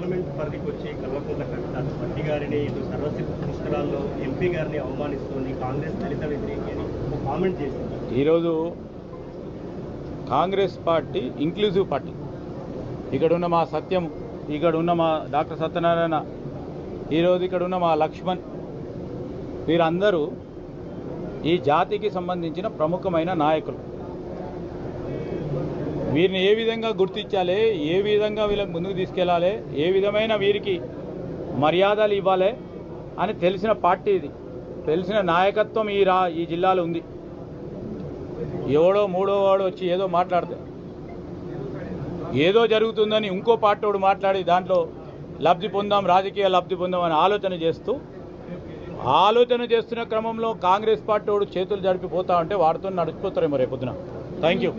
Parliament పరిధికి వచ్చి కల్వకుంట్ల కవిత మట్టి గారిని ఇటు సర్వశిల్ప పుష్కరాల్లో ఎంపీ గారిని అవమానిస్తోంది కాంగ్రెస్ దళిత వ్యతిరేకి అని ఒక కామెంట్ చేసింది. ఈరోజు కాంగ్రెస్ పార్టీ ఇంక్లూజివ్ పార్టీ. ఇక్కడ ఉన్న మా సత్యం ఇక్కడ ఉన్న మా డాక్టర్ సత్యనారాయణ ఈరోజు ఇక్కడ ఉన్న మా లక్ష్మణ్ వీరందరూ ఈ జాతికి సంబంధించిన ప్రముఖమైన నాయకులు. వీరిని ఏ విధంగా గుర్తించాలి? ఏ విధంగా వీళ్ళకి ముందుకు తీసుకెళ్ళాలి? ఏ విధమైన వీరికి మర్యాదలు ఇవ్వాలి? అని తెలిసిన పార్టీ ఇది. తెలిసిన నాయకత్వం ఈ రా ఈ జిల్లాలో ఉంది. ఎవడో మూడో వాడు వచ్చి ఏదో మాట్లాడితే. ఏదో జరుగుతుందని ఇంకో పార్టీవాడు మాట్లాడి దాంట్లో లబ్ధి పొందాం రాజకీయ లబ్ధి పొందాం అని ఆలోచన చేస్తూ ఆలోచన చేస్తున్న క్రమంలో కాంగ్రెస్ పార్టీ వాడు చేతులు జరిపిపోతా ఉంటే వాడితో నడిచిపోతారేమో రేపొద్దున. Thank you